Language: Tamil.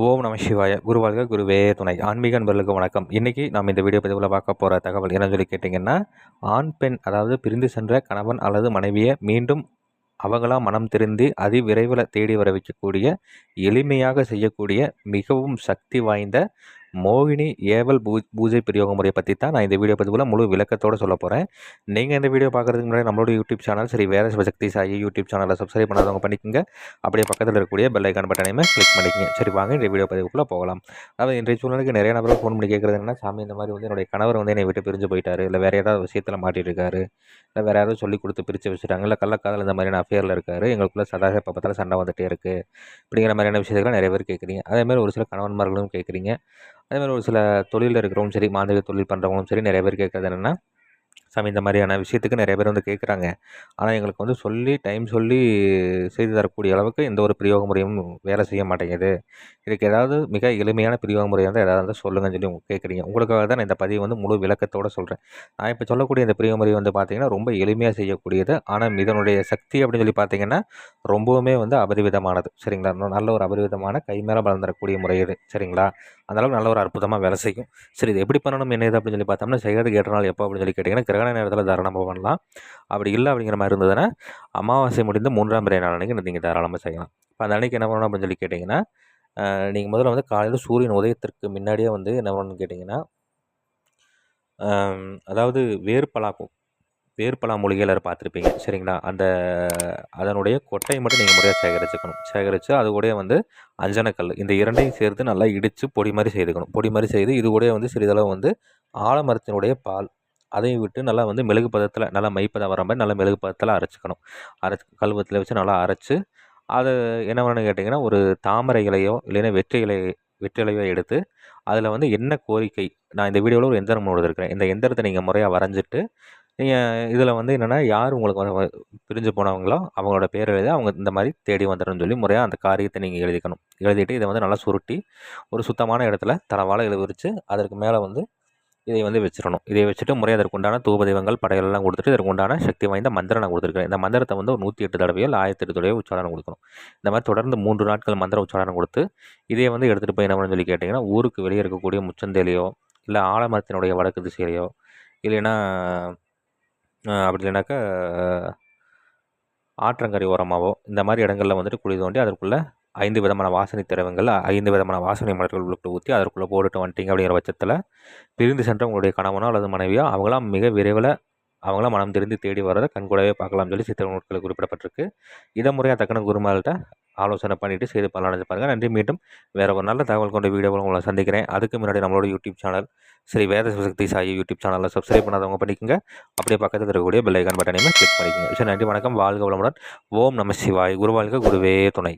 ஓம் நம சிவாய. குருவாழ்க குருவே துணை. ஆன்மீக நண்பர்களுக்கு வணக்கம். இன்றைக்கி நாம் இந்த வீடியோ பதிவில் பார்க்க போகிற தகவல் என்னன்னு சொல்லி கேட்டிங்கன்னா ஆண் பெண் அதாவது பிரிந்து சென்ற கணவன் அல்லது மனைவியை மீண்டும் அவங்களாம் மனம் திருந்தி அதி விரைவில் தேடி வர வைக்கக்கூடிய எளிமையாக செய்யக்கூடிய மிகவும் சக்தி வாய்ந்த மோகினி ஏவல் பூ பூஜை பிரயோக முறையை பற்றி தான் நான் இந்த வீடியோ பதிவில் முழு விளக்கத்தோடு சொல்ல போகிறேன் நீங்கள் இந்த வீடியோ பார்க்குறதுக்கு முன்னாடி நம்மளோட யூடியூப் சேனல் சரி வேறு சிவசக்தி சாயி யூடியூப் சேனலை சப்ஸ்கிரைப் பண்ணாதவங்க பண்ணிக்கோங்க. அப்படியே பக்கத்தில் இருக்கக்கூடிய பெல் ஐக்கான் பட்டனையுமே கிளிக் பண்ணிக்கங்க. சரி வாங்க இந்த வீடியோ பதிவுக்குள்ளே போகலாம். அதாவது இன்றைய சூழ்நிலைக்கு நிறைய நபர்கள் ஃபோன் பண்ணி கேட்குறது என்னன்னா சாமி இந்த மாதிரி வந்து என்னுடைய கணவர் வந்து என்னை விட்டு பிரிஞ்சு போயிட்டாரு. இல்லை வேறு ஏதாவது விஷயத்தில் மாட்டிட்டு இருக்காரு. இல்லை வேறு யாராவது சொல்லி கொடுத்து பிரித்து வச்சுட்டாங்க. இல்லை கள்ளக்காதல் இந்த மாதிரியான அஃபேரில் இருக்காரு. எங்களுக்குள்ள சதாக எப்போ பார்த்தாலும் சண்டை வந்துகிட்டே இருக்குது அப்படிங்கிற மாதிரியான விஷயத்துக்கெல்லாம் நிறைய பேர் கேட்குறீங்க அதேமாதிரி ஒரு சில கணவன்மார்களும் கேட்குறீங்க அதேமாதிரி ஒரு சில தொழிலில் இருக்கிறவங்களும் சரி மாந்திரிக தொழில் பண்ணுறவங்களும் சரி நிறைய பேர் கேட்குறது என்னென்னா சாமி இந்த மாதிரியான விஷயத்துக்கு நிறைய பேர் வந்து கேட்குறாங்க. ஆனால் எங்களுக்கு வந்து சொல்லி டைம் சொல்லி செய்து தரக்கூடிய அளவுக்கு எந்த ஒரு பிரயோக முறையும் வேலை செய்ய மாட்டேங்குது. இதுக்கு ஏதாவது மிக எளிமையான பிரயோக முறை வந்து ஏதாவது இருந்தால் சொல்லுங்கன்னு சொல்லி கேட்குறீங்க. உங்களுக்காக தான் இந்த பதிவு வந்து முழு விளக்கத்தோடு சொல்கிறேன் நான் இப்போ சொல்லக்கூடிய இந்த பிரயோக முறை வந்து பார்த்திங்கன்னா ரொம்ப எளிமையாக செய்யக்கூடியது. ஆனால் இதனுடைய சக்தி அப்படின்னு சொல்லி பார்த்தீங்கன்னா ரொம்பவுமே வந்து அபரிவிதமானது. சரிங்களா? நல்ல ஒரு அபரிவிதமான கை மேலே வளர்ந்துடக்கூடிய முறை இது. சரிங்களா? அந்தளவுக்கு நல்ல ஒரு அற்புதமாக வேலை செய்யும். சரி இது எப்படி பண்ணணும் என்ன இது அப்படின்னு சொல்லி பார்த்தோம்னா செய்கிறது கேட்ட நாள் எப்போ அப்படின்னு சொல்லி கேட்டிங்கன்னா கிரகண நேரத்தில் தாராளமாக பண்ணலாம். அப்படி இல்லை அப்படிங்கிற மாதிரி இருந்ததுன்னா அமாவாசை முடிந்து மூன்றாம் பிறை நாள் அன்றைக்கி நீங்கள் தாராளமாக செய்யலாம். இப்போ அந்த அன்றைக்கி என்ன பண்ணணும் அப்படின்னு சொல்லி கேட்டிங்கன்னா நீங்கள் முதல்ல வந்து காலையில் சூரியன் உதயத்திற்கு முன்னாடியே வந்து என்ன பண்ணணும்னு கேட்டிங்கன்னா அதாவது வேர்பலாக்கும். வேர்பலா மூலிகை பார்த்துருப்பீங்க. சரிங்களா? அந்த அதனுடைய கொட்டையை மட்டும் நீங்கள் முறையாக சேகரிச்சுக்கணும். சேகரித்து அது கூட வந்து அஞ்சனக்கல் இந்த இரண்டையும் சேர்த்து நல்லா இடித்து பொடி மாதிரி செய்துக்கணும். பொடி மாதிரி செய்து இது கூட வந்து சிறிதளவு வந்து ஆலமரத்தினுடைய பால் அதையும் விட்டு நல்லா வந்து மெழுகு பதத்தில் நல்லா மைப்பதம் வர மாதிரி நல்லா மெழுகு பதத்தில் அரைச்சிக்கணும். அரைச்சி கல்வத்தில் வச்சு நல்லா அரைச்சி அதை என்ன பண்ணணும்னு கேட்டிங்கன்னா ஒரு தாமரை இலையோ இல்லைன்னா வெற்றி இலை வெற்றி இலையோ எடுத்து அதில் வந்து என்ன கோரிக்கை நான் இந்த வீடியோவில் ஒரு எந்திரம் கொடுத்துருக்கிறேன். இந்த எந்திரத்தை நீங்கள் முறையாக வரைஞ்சிட்டு நீங்கள் இதில் வந்து என்னென்னா யார் உங்களுக்கு வந்து பிரிஞ்சு போனவங்களோ அவங்களோட பேர் எழுதி அவங்க இந்த மாதிரி தேடி வந்துடும்னு சொல்லி முறையாக அந்த காரியத்தை நீங்கள் எழுதிக்கணும். எழுதிட்டு இதை வந்து நல்லா சுருட்டி ஒரு சுத்தமான இடத்துல தரவாழை விரித்து அதற்கு மேலே வந்து இதை வந்து வச்சிடணும். இதை வச்சுட்டு முறை அதற்கு உண்டான தூபதெய்வங்கள் படையெல்லாம் கொடுத்துட்டு இதற்கு உண்டான சக்தி வாய்ந்த மந்திரம் நான் கொடுத்துருக்கேன். இந்த மந்திரத்தை வந்து ஒரு நூற்றி எட்டு தடவையோ ஆயிரத்தி எட்டு தடவையோ உச்சாரணம் கொடுக்கணும். இந்த மாதிரி தொடர்ந்து மூன்று நாட்கள் மந்திர உச்சாரணம் கொடுத்து இதை வந்து எடுத்துகிட்டு போய் என்ன சொல்லி கேட்டிங்கன்னா ஊருக்கு வெளியே இருக்கக்கூடிய முச்சந்தேலையோ இல்லை ஆலமரத்தினுடைய வடக்கு திசையிலையோ இல்லைன்னா அப்படி இல்லைனாக்கா ஆற்றங்கரை ஓரமாகவோ இந்த மாதிரி இடங்களில் வந்துட்டு குழி தோண்டி அதற்குள்ளே ஐந்து விதமான வாசனை திரவங்கள் ஐந்து விதமான வாசனை மலர்கள் உள்ளுக்குள்ள ஊற்றி அதற்குள்ளே போட்டுட்டு வந்துட்டீங்க அப்படிங்கிற பட்சத்தில் பிரிந்து சென்ற உங்களுடைய கணவனோ அல்லது மனைவியோ அவங்களாம் மிக விரைவில் அவங்களாம் மனம் தெரிந்து தேடி வரதை கண்கூடவே பார்க்கலாம்னு சொல்லி சித்திர நூட்களில் குறிப்பிடப்பட்டிருக்கு. இதை முறையாக தக்கன குருமால்கிட்ட ஆலோசனை பண்ணிவிட்டு செய்து பலனடைஞ்சு பாருங்கள் நன்றி. மீண்டும் வேறு ஒரு நல்ல தகவல் கொண்ட வீடியோவில் உங்களை சந்திக்கிறேன். அதுக்கு முன்னாடி நம்மளோட YouTube channel Shri Veda Shakti Sai YouTube சேனலில் சப்ஸ்கிரைப் பண்ணாதவங்க பண்ணிக்கோங்க. அப்படியே பக்கத்தில் இருக்கக்கூடிய பெல்லைக்கான் பட்டனையுமே கிளிக் பண்ணிக்கோங்க. சரி நன்றி. வணக்கம். வாழ்க வளமுடன். ஓம் நம சிவாய். குருவாழ்க குருவே துணை.